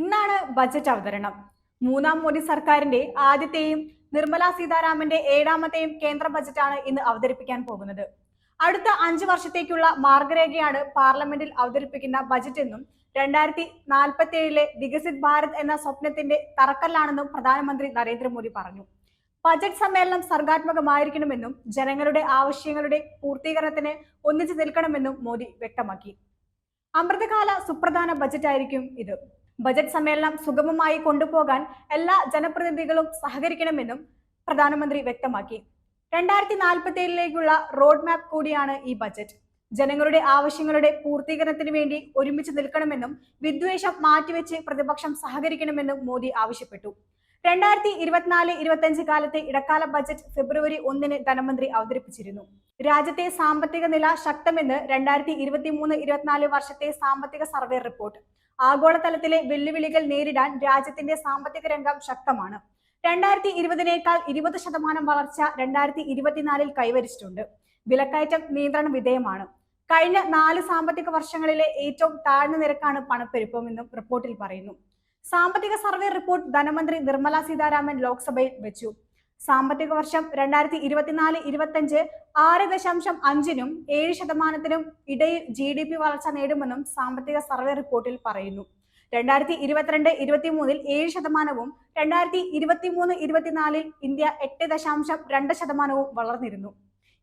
ഇന്നാണ് ബജറ്റ് അവതരണം. മൂന്നാം മോദി സർക്കാരിന്റെ ആദ്യത്തെയും നിർമ്മല സീതാരാമന്റെ ഏഴാമത്തെയും കേന്ദ്ര ബജറ്റാണ് ഇന്ന് അവതരിപ്പിക്കാൻ പോകുന്നത്. അടുത്ത അഞ്ചു വർഷത്തേക്കുള്ള മാർഗരേഖയാണ് പാർലമെന്റിൽ അവതരിപ്പിക്കുന്ന ബജറ്റ് എന്നും രണ്ടായിരത്തി നാൽപ്പത്തി ഏഴിലെ വികസിത് ഭാരത് എന്ന സ്വപ്നത്തിന്റെ തറക്കല്ലാണെന്നും പ്രധാനമന്ത്രി നരേന്ദ്രമോദി പറഞ്ഞു. ബജറ്റ് സമ്മേളനം സർഗാത്മകമായിരിക്കണമെന്നും ജനങ്ങളുടെ ആവശ്യങ്ങളുടെ പൂർത്തീകരണത്തിന് ഒന്നിച്ചു നിൽക്കണമെന്നും മോദി വ്യക്തമാക്കി. അമൃതകാല സുപ്രധാന ബജറ്റായിരിക്കും ഇത്. ബജറ്റ് സമ്മേളനം സുഗമമായി കൊണ്ടുപോകാൻ എല്ലാ ജനപ്രതിനിധികളും സഹകരിക്കണമെന്നും പ്രധാനമന്ത്രി വ്യക്തമാക്കി. രണ്ടായിരത്തി നാൽപ്പത്തി ഏഴിലേക്കുള്ള റോഡ് മാപ്പ് കൂടിയാണ് ഈ ബജറ്റ്. ജനങ്ങളുടെ ആവശ്യങ്ങളുടെ പൂർത്തീകരണത്തിന് വേണ്ടി ഒരുമിച്ച് നിൽക്കണമെന്നും വിദ്വേഷം മാറ്റിവെച്ച് പ്രതിപക്ഷം സഹകരിക്കണമെന്നും മോദി ആവശ്യപ്പെട്ടു. രണ്ടായിരത്തി ഇരുപത്തിനാല് ഇരുപത്തിയഞ്ച് കാലത്തെ ഇടക്കാല ബജറ്റ് ഫെബ്രുവരി ഒന്നിന് ധനമന്ത്രി അവതരിപ്പിച്ചിരുന്നു. രാജ്യത്തെ സാമ്പത്തിക നില ശക്തമെന്ന് രണ്ടായിരത്തി ഇരുപത്തി മൂന്ന് ഇരുപത്തിനാല് വർഷത്തെ സാമ്പത്തിക സർവേ റിപ്പോർട്ട് ആഗോളതലത്തിലെ വെല്ലുവിളികൾ നേരിടാൻ രാജ്യത്തിന്റെ സാമ്പത്തിക രംഗം ശക്തമാണ്. രണ്ടായിരത്തി ഇരുപതിനേക്കാൾ ഇരുപത് ശതമാനം വളർച്ച രണ്ടായിരത്തി ഇരുപത്തിനാലിൽ കൈവരിച്ചിട്ടുണ്ട്. വിലക്കയറ്റം നിയന്ത്രണ വിധേയമാണ്. കഴിഞ്ഞ നാല് സാമ്പത്തിക വർഷങ്ങളിലെ ഏറ്റവും താഴ്ന്ന നിരക്കാണ് പണപ്പെരുപ്പമെന്നും റിപ്പോർട്ടിൽ പറയുന്നു. സാമ്പത്തിക സർവേ റിപ്പോർട്ട് ധനമന്ത്രി നിർമ്മല സീതാരാമൻ ലോക്സഭയിൽ വെച്ചു. സാമ്പത്തിക വർഷം രണ്ടായിരത്തി ഇരുപത്തിനാല് ഇരുപത്തഞ്ച് ആറ് ദശാംശം അഞ്ചിനും ഏഴ് ശതമാനത്തിനും ഇടയിൽ ജി ഡി പി വളർച്ച നേടുമെന്നും സാമ്പത്തിക സർവേ റിപ്പോർട്ടിൽ പറയുന്നു. രണ്ടായിരത്തി ഇരുപത്തിരണ്ട് ഇരുപത്തി മൂന്നിൽ ഏഴ് ശതമാനവും രണ്ടായിരത്തി ഇരുപത്തി മൂന്ന് ഇരുപത്തിനാലിൽ ഇന്ത്യ എട്ട് ദശാംശം രണ്ട് ശതമാനവും വളർന്നിരുന്നു.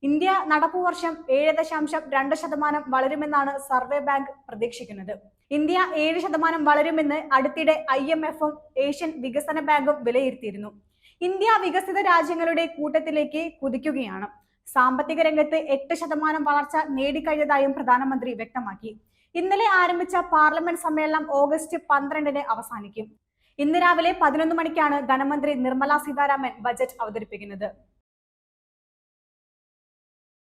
ഇന്ത്യ നടപ്പു വർഷം ഏഴ് ദശാംശം രണ്ട് ശതമാനം വളരുമെന്നാണ് സർവേ ബാങ്ക് പ്രതീക്ഷിക്കുന്നത്. ഇന്ത്യ ഏഴ് ശതമാനം വളരുമെന്ന് അടുത്തിടെ ഐ എം എഫും ഏഷ്യൻ വികസന ബാങ്കും വിലയിരുത്തിയിരുന്നു. ഇന്ത്യ വികസിത രാജ്യങ്ങളുടെ കൂട്ടത്തിലേക്ക് കുതിക്കുകയാണ്. സാമ്പത്തിക രംഗത്ത് എട്ട് ശതമാനം വളർച്ച നേടിക്കഴിഞ്ഞതായും പ്രധാനമന്ത്രി വ്യക്തമാക്കി. ഇന്നലെ ആരംഭിച്ച പാർലമെന്റ് സമ്മേളനം ഓഗസ്റ്റ് പന്ത്രണ്ടിന് അവസാനിക്കും. ഇന്ന് രാവിലെ പതിനൊന്ന് മണിക്കാണ് ധനമന്ത്രി നിർമ്മല സീതാരാമൻ ബജറ്റ് അവതരിപ്പിക്കുന്നത്.